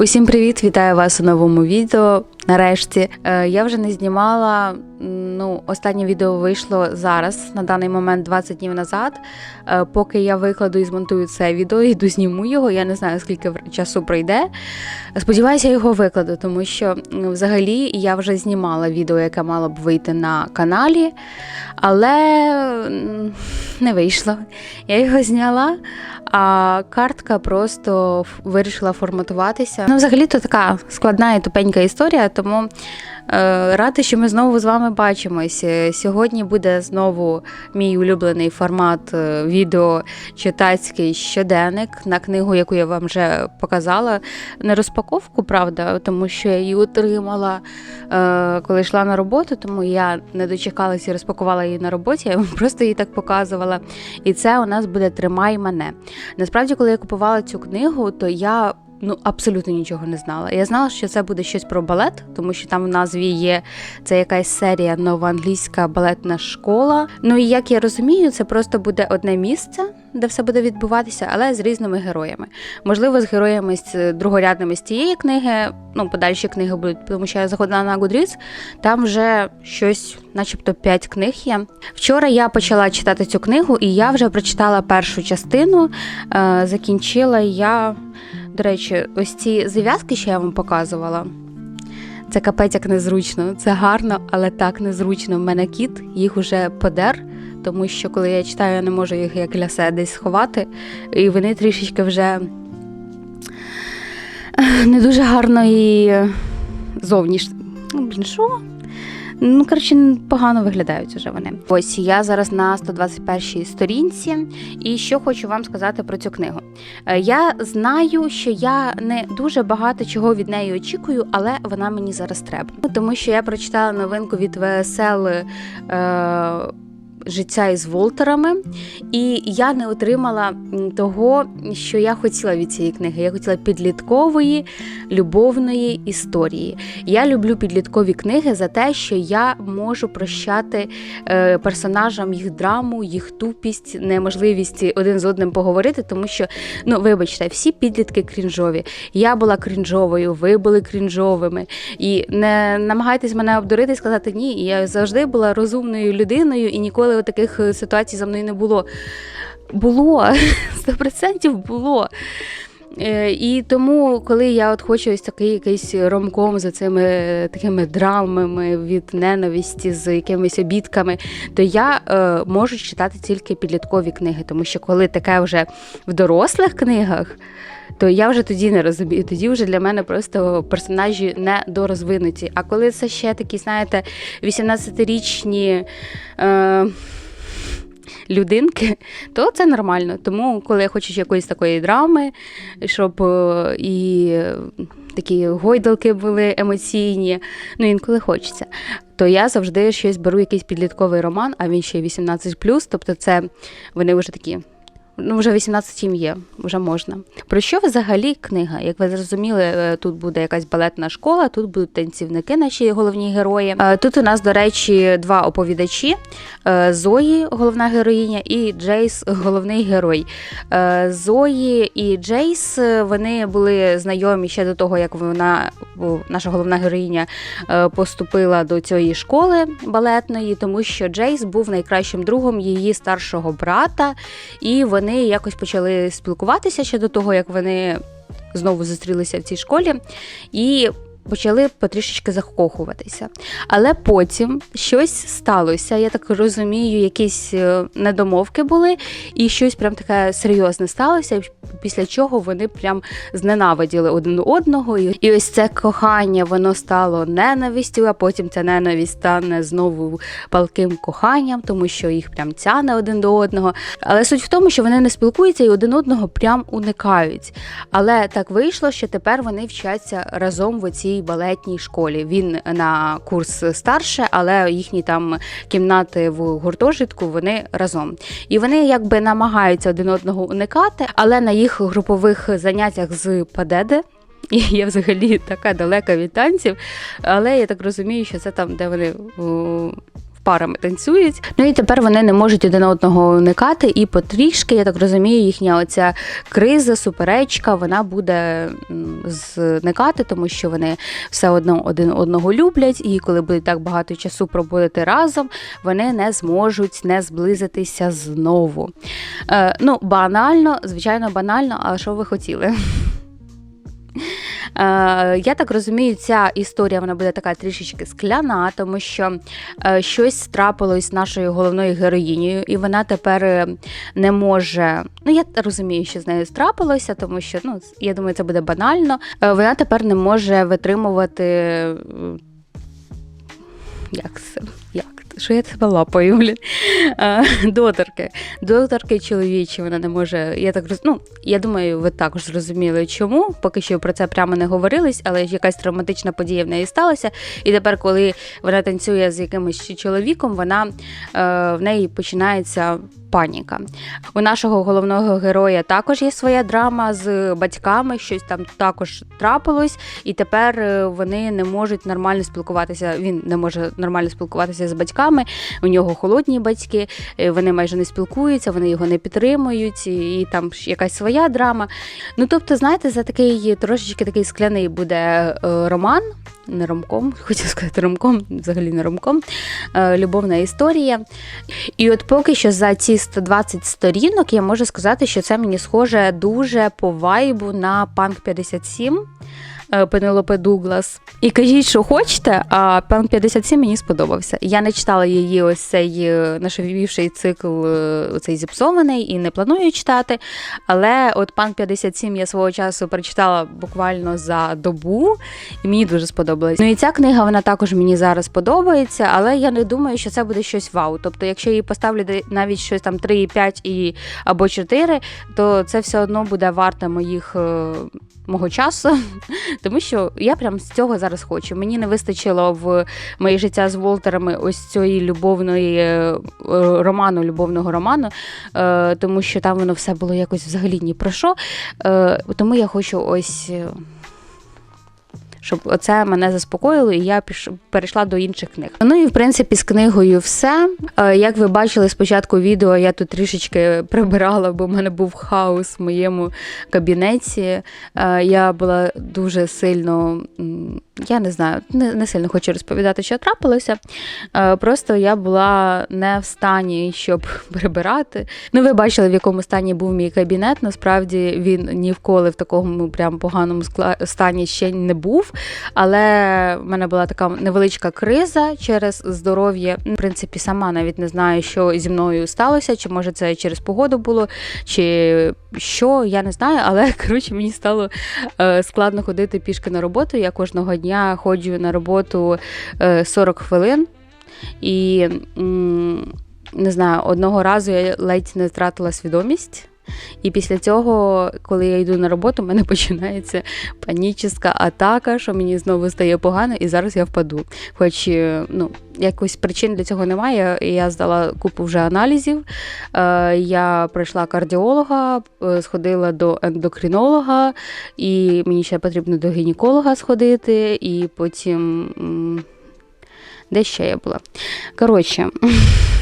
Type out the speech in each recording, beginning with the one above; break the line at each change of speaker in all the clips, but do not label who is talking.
Усім привіт! Вітаю вас у новому відео. Нарешті Е, я вже не знімала. Ну, останнє відео вийшло зараз, на даний момент 20 днів назад. Е, Поки я викладу і змонтую це відео, йду зніму його. Я не знаю, скільки часу пройде. Сподіваюся, я його викладу, тому що взагалі я вже знімала відео, яке мало б вийти на каналі, але не вийшло. Я його зняла, а картка просто вирішила форматуватися. Ну, взагалі, то така складна і тупенька історія, тому рада, що ми знову з вами бачимось. Е, Сьогодні буде знову мій улюблений формат е, відео читацький щоденник на книгу, яку я вам вже показала. Не розпаковку, правда, тому що я її отримала, е, коли йшла на роботу, тому я не дочекалася і розпакувала її на роботі. Я просто її так показувала. І це у нас буде Тримай мене. Насправді, коли я купувала цю книгу, то я. Ну, абсолютно нічого не знала. Я знала, що це буде щось про балет, тому що там в назві є це якась серія нова англійська балетна школа. Ну і як я розумію, це просто буде одне місце, де все буде відбуватися, але з різними героями. Можливо, з героями з другорядними з цієї книги. Ну, подальші книги будуть, тому що я заходила на Goodreads, там вже щось, начебто, 5 книг є. Вчора я почала читати цю книгу, і я вже прочитала першу частину. Е, закінчила я. До речі, ось ці зав'язки, що я вам показувала. Це капець як незручно. Це гарно, але так незручно. У мене кіт їх уже подер, тому що коли я читаю, я не можу їх як лясе десь сховати. І вони трішечки вже е, не дуже гарно і зовнішні. Ну, блін, що? Ну, коротше, погано виглядають уже вони. Ось я зараз на 121 сторінці, і що хочу вам сказати про цю книгу. Е, Я знаю, що я не дуже багато чого від неї очікую, але вона мені зараз треба. Ну, Тому що я прочитала новинку від ВСЛ е, Життя із Волтерами, і я не отримала того, що я хотіла від цієї книги. Я хотіла підліткової любовної історії. Я люблю підліткові книги за те, що я можу прощати е, персонажам їх драму, їх тупість, неможливість один з одним поговорити, тому що, ну вибачте, всі підлітки крінжові. Я була крінжовою, ви були крінжовими. І не намагайтесь мене обдурити і сказати ні. Я завжди була розумною людиною і ніколи таких е, ситуацій за мною не було. Було, 100% було. Е, І тому, коли я от хочу ось такий якийсь ромком за цими е, такими драмами від ненависті з якимись обідками, то я е, можу читати тільки підліткові книги, тому що коли таке вже в дорослих книгах. То я вже тоді не розумію. Тоді вже для мене просто персонажі недорозвинуті. А коли це ще такі, знаєте, 18-річні е, людинки, то це нормально. Тому, коли хочу якоїсь такої драми, щоб е, і такі гойдалки були емоційні, ну інколи хочеться, то я завжди щось беру, якийсь підлітковий роман, а він ще й 18+, тобто це вони вже такі. Ну, вже 18 їм є, вже можна. Про що взагалі книга? Як ви зрозуміли, е, тут буде якась балетна школа, тут будуть танцівники, наші головні герої. Е, Тут у нас, до речі, два оповідачі: Е, Зої, головна героїня, і Джейс, головний герой. Зої і Джейс вони були знайомі ще до того, як вона, наша головна героїня, поступила до цієї школи балетної, тому що Джейс був найкращим другом її старшого брата, і вони якось почали спілкуватися ще до того, як вони знову зустрілися в цій школі. І Почали потрішечки закохуватися. Але потім щось сталося. Я так розумію, якісь е, недомовки були, і щось прям таке серйозне сталося. Після чого вони прям зненавиділи один одного. І ось це кохання воно стало ненавистю, а потім ця ненависть стане знову палким коханням, тому що їх прям тяне один до одного. Але суть в тому, що вони не спілкуються і один одного прям уникають. Але так вийшло, що тепер вони вчаться разом в цій балетній школі. Він на курс старше, але їхні там кімнати в гуртожитку вони разом. І вони якби намагаються один одного уникати, але на їх групових заняттях з ПДД. І я взагалі така далека від танців, але я так розумію, що це там, де вони парами танцюють. Ну і тепер вони не можуть один одного уникати, і потрішки, я так розумію, їхня оця криза, суперечка, вона буде зникати, тому що вони все одно один одного люблять, і коли будуть так багато часу проводити разом, вони не зможуть не зблизитися знову. Е, ну, банально, звичайно, банально, а що ви хотіли? Е, я так розумію, ця історія вона буде така трішечки скляна, тому що е, щось трапилось з нашою головною героїнею, і вона тепер е, не може. Ну, я розумію, що з нею трапилося, тому що ну, я думаю, це буде банально. Вона тепер не може витримувати. Як це? Що я тебе лапаю, блін? А, Доторки. Доторки чоловічі, вона не може. Я так роз... ну, я думаю, ви також зрозуміли, чому. Поки що про це прямо не говорились, але якась травматична подія в неї сталася. І тепер, коли вона танцює з якимось чоловіком, вона е, в неї починається паніка. У нашого головного героя також є своя драма з батьками, щось там також трапилось, і тепер е, вони не можуть нормально спілкуватися. Він не може нормально спілкуватися з батьками. У нього холодні батьки, е, вони майже не спілкуються, вони його не підтримують, і, там якась своя драма. Ну тобто, знаєте, за такий трошечки такий скляний буде е, роман. Не ромком, хотів сказати ромком, взагалі не ромком, е, любовна історія. І от поки що за ці 120 сторінок я можу сказати, що це мені схоже дуже по вайбу на Панк 57 е, Пенелопе Дуглас. І кажіть, що хочете, а Панк 57 мені сподобався. Я не читала її ось цей е, нашовівший цикл, е, цей зіпсований, і не планую читати. Але от Панк 57 я свого часу прочитала буквально за добу, і мені дуже сподобалось. Ну і ця книга вона також мені зараз подобається, але я не думаю, що це буде щось вау. Тобто, якщо її поставлю навіть щось там 3,5 і або 4, то це все одно буде варте моїх е, мого часу. Тому що я прям з цього зараз хочу. Мені не вистачило в моє життя з Волтерами ось цієї любовної е, роману, любовного роману, е, тому що там воно все було якось взагалі ні про що. Е, Тому я хочу ось. Щоб оце мене заспокоїло, і я піш... перейшла до інших книг. Ну і в принципі з книгою все. Е, Як ви бачили спочатку відео, я тут трішечки прибирала, бо в мене був хаос в моєму кабінеті. Е, Я була дуже сильно, я не знаю, не, сильно хочу розповідати, що трапилося. Е, Просто я була не в стані, щоб прибирати. Ну, ви бачили, в якому стані був мій кабінет. Насправді він ніколи в такому прям поганому стані ще не був. Але в мене була така невеличка криза через здоров'я. В принципі, сама навіть не знаю, що зі мною сталося, чи може це через погоду було, чи що, я не знаю. Але коротше мені стало е, складно ходити пішки на роботу. Я кожного дня ходжу на роботу е, 40 хвилин. І не знаю, одного разу я ледь не втратила свідомість. І після цього, коли я йду на роботу, в мене починається панічна атака, що мені знову стає погано, і зараз я впаду. Хоч е, ну, якось причин для цього немає. Я здала купу вже аналізів. Е, Я пройшла кардіолога, е, сходила до ендокринолога, і мені ще потрібно до гінеколога сходити, і потім. Де ще я була? Коротше.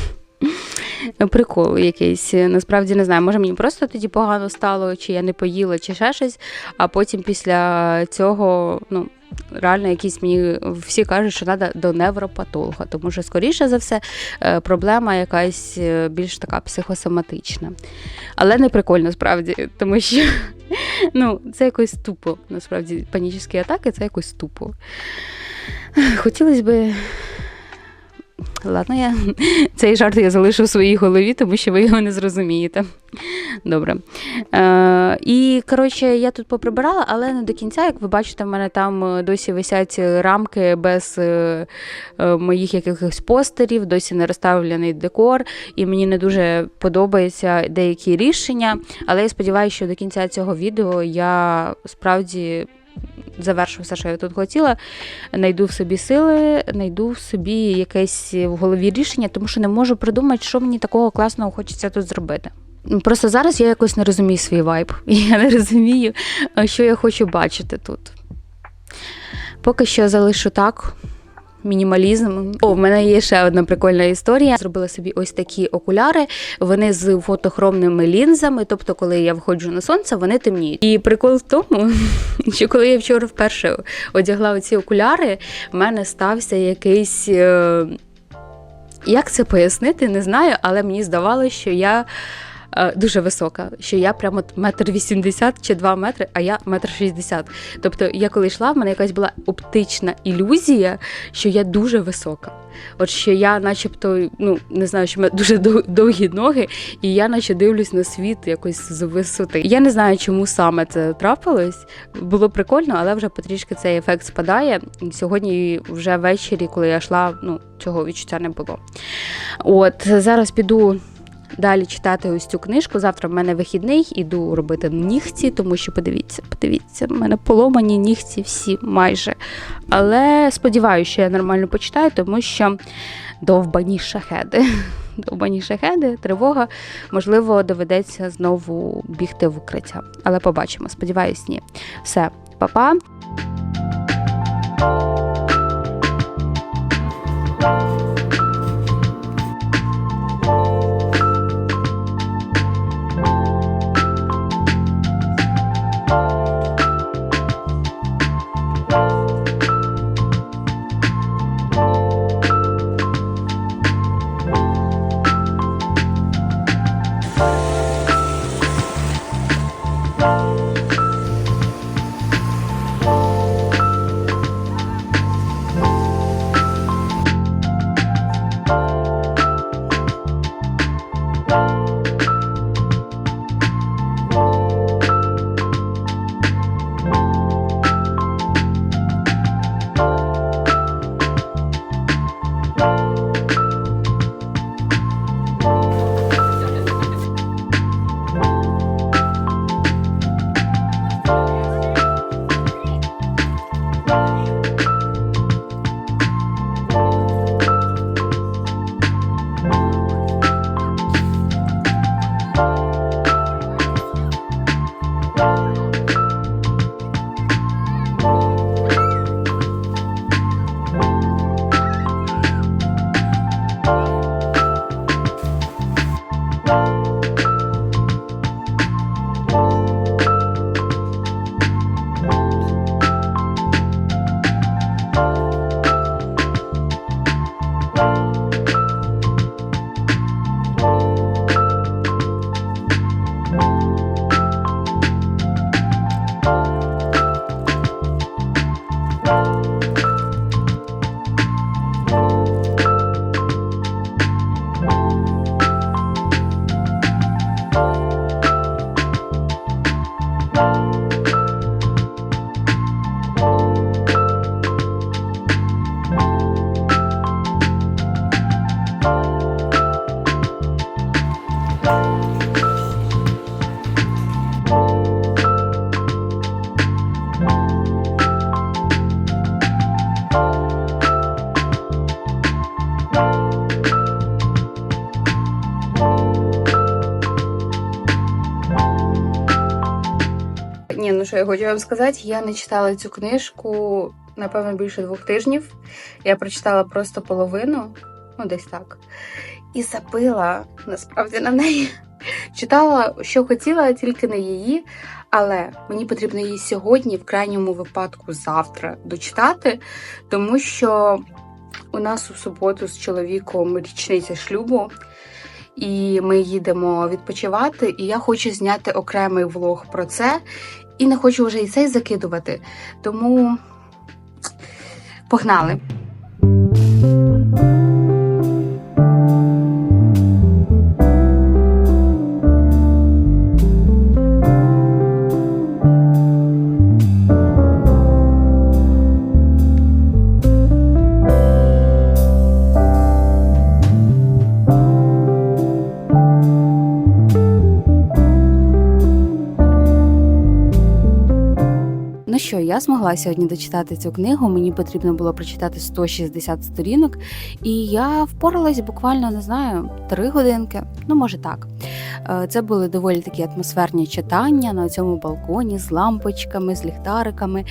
Прикол якийсь. Насправді не знаю, може мені просто тоді погано стало, чи я не поїла, чи ще щось. А потім після цього, ну, реально якісь мені всі кажуть, що треба до невропатолога, тому що, скоріше за все, е, проблема якась е, більш така психосоматична. Але не прикольно справді, тому що ну, це якось тупо. Насправді, панічні атаки це якось тупо. Хотілося би. Ладно, я цей жарт я залишу в своїй голові, тому що ви його не зрозумієте. Добре. Е, і, коротше, я тут поприбирала, але не до кінця, як ви бачите, в мене там е, досі висять рамки без е, е, моїх якихось постерів, досі не розставлений декор, і мені не дуже подобаються деякі рішення. Але я сподіваюся, що до кінця цього відео я справді завершу все, що я тут хотіла. Найду в собі сили, найду в собі якесь в голові рішення, тому що не можу придумати, що мені такого класного хочеться тут зробити. Просто зараз я якось не розумію свій вайб. Я не розумію, що я хочу бачити тут. Поки що залишу так. Мінімалізм. О, в мене є ще одна прикольна історія. Зробила собі ось такі окуляри. Вони з фотохромними лінзами. Тобто, коли я виходжу на сонце, вони темніють. І прикол в тому, що коли я вчора вперше одягла ці окуляри, в мене стався якийсь. е, Як це пояснити, не знаю, але мені здавалося, що я дуже висока, що я прямо метр вісімдесят чи два метри, а я метр шістдесят. Тобто, я коли йшла, в мене якась була оптична ілюзія, що я дуже висока. От що я, начебто, ну не знаю, що в мене дуже довгі ноги, і я наче дивлюсь на світ якось з висоти. Я не знаю, чому саме це трапилось. Було прикольно, але вже потрішки цей ефект спадає. Сьогодні вже ввечері, коли я йшла, ну цього відчуття не було. От зараз піду. Далі читати ось цю книжку. Завтра в мене вихідний, іду робити нігті, тому що подивіться, подивіться, в мене поломані нігті всі майже. Але сподіваюся, що я нормально почитаю, тому що довбані шахеди. Довбані шахеди, тривога. Можливо, доведеться знову бігти в укриття. Але побачимо. Сподіваюсь, ні. Все, па-па. Я хочу вам сказати, я не читала цю книжку, напевно, більше двох тижнів. Я прочитала просто половину, ну десь так. І забила насправді на неї. Читала, що хотіла, тільки не її. Але мені потрібно її сьогодні, в крайньому випадку, завтра дочитати, тому що у нас у суботу з чоловіком річниця шлюбу, і ми їдемо відпочивати. І я хочу зняти окремий влог про це. І не хочу вже і цей закидувати. Тому погнали. Змогла сьогодні дочитати цю книгу. Мені потрібно було прочитати 160 сторінок, і я впоралась буквально не знаю, три годинки. Ну, може так. Е, Це були доволі такі атмосферні читання на цьому балконі з лампочками, з ліхтариками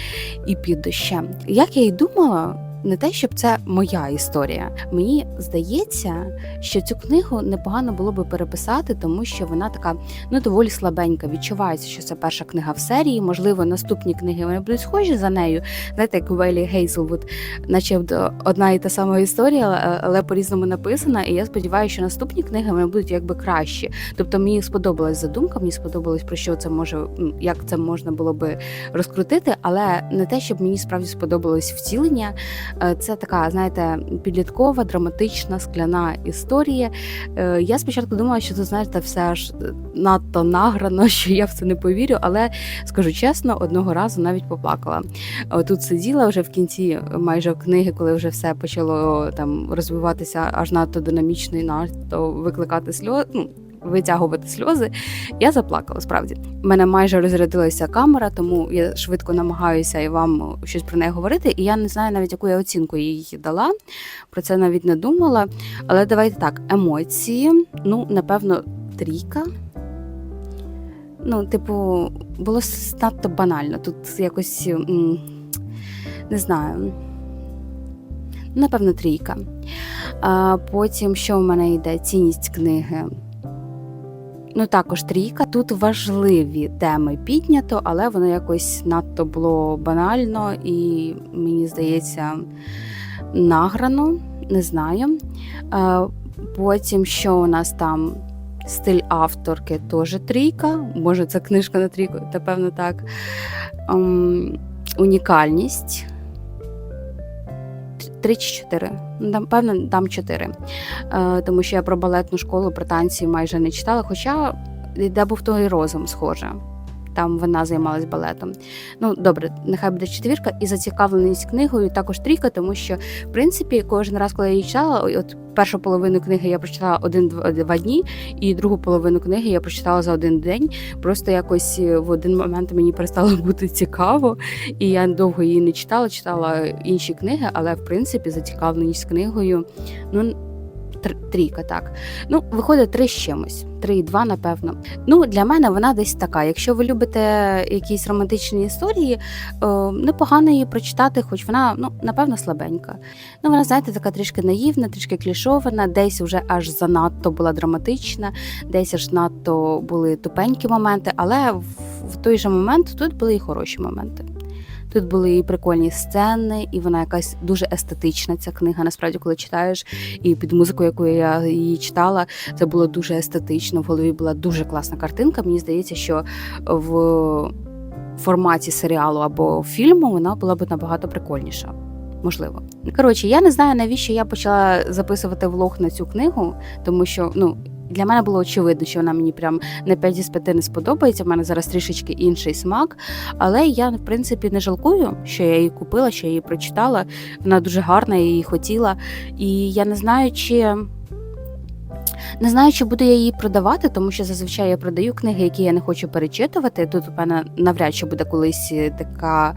і під дощем. Як я й думала, не те, щоб це моя історія. Мені здається, що цю книгу непогано було би переписати, тому що вона така ну доволі слабенька. Відчувається, що це перша книга в серії. Можливо, наступні книги вони будуть схожі за нею. Знаєте, як Велі Гейзелвуд, наче одна і та сама історія, але- по-різному написана. І я сподіваюся, що наступні книги вони будуть якби кращі. Тобто мені сподобалась задумка, мені сподобалось про що це може, як це можна було би розкрутити, але не те, щоб мені справді сподобалось втілення. Е, Це така, знаєте, підліткова, драматична, скляна історія. Е, Я спочатку думала, що це знаєте, все аж е, надто награно, що я в це не повірю, але скажу чесно, одного разу навіть поплакала. Тут сиділа вже в кінці майже книги, коли вже все почало там розвиватися аж надто динамічно і надто викликати сльози. Ну, Витягувати сльози, я заплакала. Справді У мене майже розрядилася камера, тому я швидко намагаюся і вам щось про неї говорити. І я не знаю навіть, яку я оцінку їй дала. Про це навіть не думала. Але давайте так: емоції, ну, напевно, трійка. Ну, типу, було надто банально. Тут якось не знаю. Напевно, трійка. А потім, що в мене йде? Цінність книги. Ну, також трійка. Тут важливі теми піднято, але воно якось надто було банально і, мені здається, награно. Не знаю. Потім, що у нас там? Стиль авторки теж трійка. Може, це книжка на трійку, напевно, так. Ем, унікальність. Три чи чотири. Ну, Напевно, дам чотири. Е, тому що я про балетну школу, про танці майже не читала, хоча де був той розум, схоже. Там вона займалась балетом. Ну, добре, нехай буде четвірка, і зацікавленість книгою також трійка, тому що, в принципі, кожен раз, коли я її читала, от першу половину книги я прочитала один-два дні, і другу половину книги я прочитала за один день. Просто якось е, в один момент мені перестало бути цікаво, і я довго її не читала, читала інші книги, але в принципі зацікавленість книгою, ну. Тр- Трійка, так. Ну, виходить три з чимось. Три і два, напевно. Ну, для мене вона десь така. Якщо ви любите якісь романтичні історії, е, непогано її прочитати, хоч вона, ну, напевно, слабенька. Ну, вона, знаєте, така трішки наївна, трішки клішована, десь вже аж занадто була драматична, десь аж надто були тупенькі моменти, але в, в той же момент тут були і хороші моменти. Тут були і прикольні сцени, і вона якась дуже естетична. Ця книга. Насправді, коли читаєш, і під музику, яку я її читала, це було дуже естетично. В голові була дуже класна картинка. Мені здається, що в форматі серіалу або фільму вона була б набагато прикольніша. Можливо. Коротше, я не знаю, навіщо я почала записувати влог на цю книгу, тому що ну. Для мене було очевидно, що вона мені прям на 5 з 5 не сподобається. У мене зараз трішечки інший смак. Але я, в принципі, не жалкую, що я її купила, що я її прочитала. Вона дуже гарна, я її хотіла. І я не знаю, чи. Не знаю, чи буду я її продавати, тому що зазвичай я продаю книги, які я не хочу перечитувати. Тут у мене навряд чи буде колись така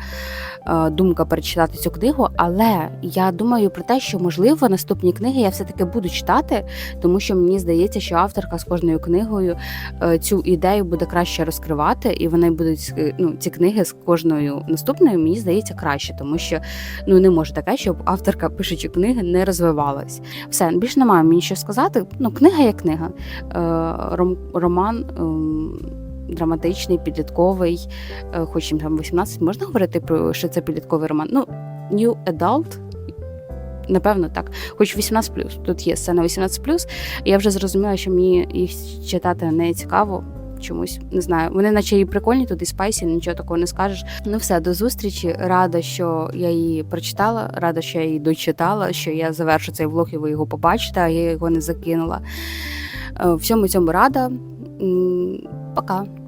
е, думка перечитати цю книгу. Але я думаю про те, що можливо наступні книги я все-таки буду читати, тому що мені здається, що авторка з кожною книгою е, цю ідею буде краще розкривати, і вони будуть е, ну, ці книги з кожною наступною, мені здається, краще, тому що ну не може таке, щоб авторка пишучи книги не розвивалась. Все більше немає мені що сказати. Ну, книга є книга. Е, ром, роман. ем, Драматичний, підлітковий, е, хоч їм там 18, можна говорити про що це підлітковий роман. Ну, New Adult, напевно, так. Хоч 18 Тут є сцена 18 Я вже зрозуміла, що мені їх читати не цікаво. Чомусь не знаю. Вони наче і прикольні, тут і спайсі, нічого такого не скажеш. Ну все, до зустрічі. Рада, що я її прочитала, рада, що я її дочитала, що я завершу цей влог і ви його побачите, а я його не закинула. Е, Всьому цьому рада. Пока.